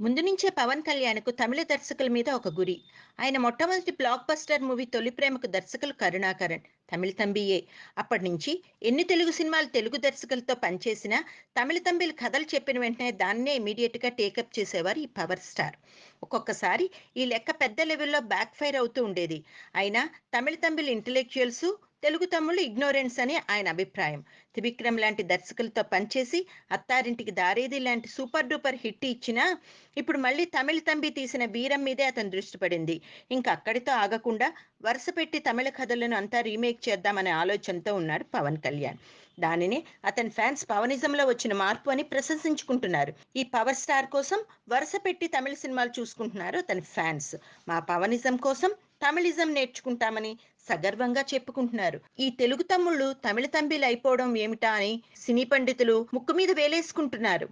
ముందు నుంచే పవన్ కళ్యాణ్కు తమిళ దర్శకుల మీద ఒక గురి. ఆయన మొట్టమొదటి బ్లాక్ బస్టర్ మూవీ తొలి ప్రేమకు దర్శకులు కరుణాకరణ్ తమిళ తంబియే. అప్పటి నుంచి ఎన్ని తెలుగు సినిమాలు తెలుగు దర్శకులతో పనిచేసినా తమిళ తంబిలు కథలు చెప్పిన వెంటనే దాన్నే ఇమీడియట్గా టేకప్ చేసేవారు ఈ పవర్ స్టార్ ఒక్కొక్కసారి ఈ లెక్క పెద్ద లెవెల్లో బ్యాక్ ఫైర్ అవుతూ ఉండేది. అయినా తమిళ తంబిల్ ఇంటలెక్చువల్స్ తెలుగు తమ్ముళ్ళు ఇగ్నోరెన్స్ అని ఆయన అభిప్రాయం. త్రివిక్రమ్ లాంటి దర్శకులతో పనిచేసి అత్తారింటికి దారేది లాంటి సూపర్ డూపర్ హిట్ ఇచ్చినా ఇప్పుడు మళ్ళీ తమిళ తంబి తీసిన వీరం మీదే అతను దృష్టి పడింది. ఇంకా అక్కడితో ఆగకుండా వరుస పెట్టి తమిళ కథలను అంతా రీమేక్ చేద్దామనే ఆలోచనతో ఉన్నాడు పవన్ కళ్యాణ్. దానిని అతని ఫ్యాన్స్ పవనిజంలో వచ్చిన మార్పు అని ప్రశంసించుకుంటున్నారు. ఈ పవర్ స్టార్ కోసం వరుస పెట్టి తమిళ సినిమాలు చూసుకుంటున్నారు అతని ఫ్యాన్స్. మా పవనిజం కోసం తమిళిజం నేర్చుకుంటామని సగర్వంగా చెప్పుకుంటున్నారు. ఈ తెలుగు తమ్ముళ్ళు తమిళ తంబిలు అయిపోవడం ఏమిటా అని సినీ పండితులు ముక్కు మీద వేలేసుకుంటున్నారు.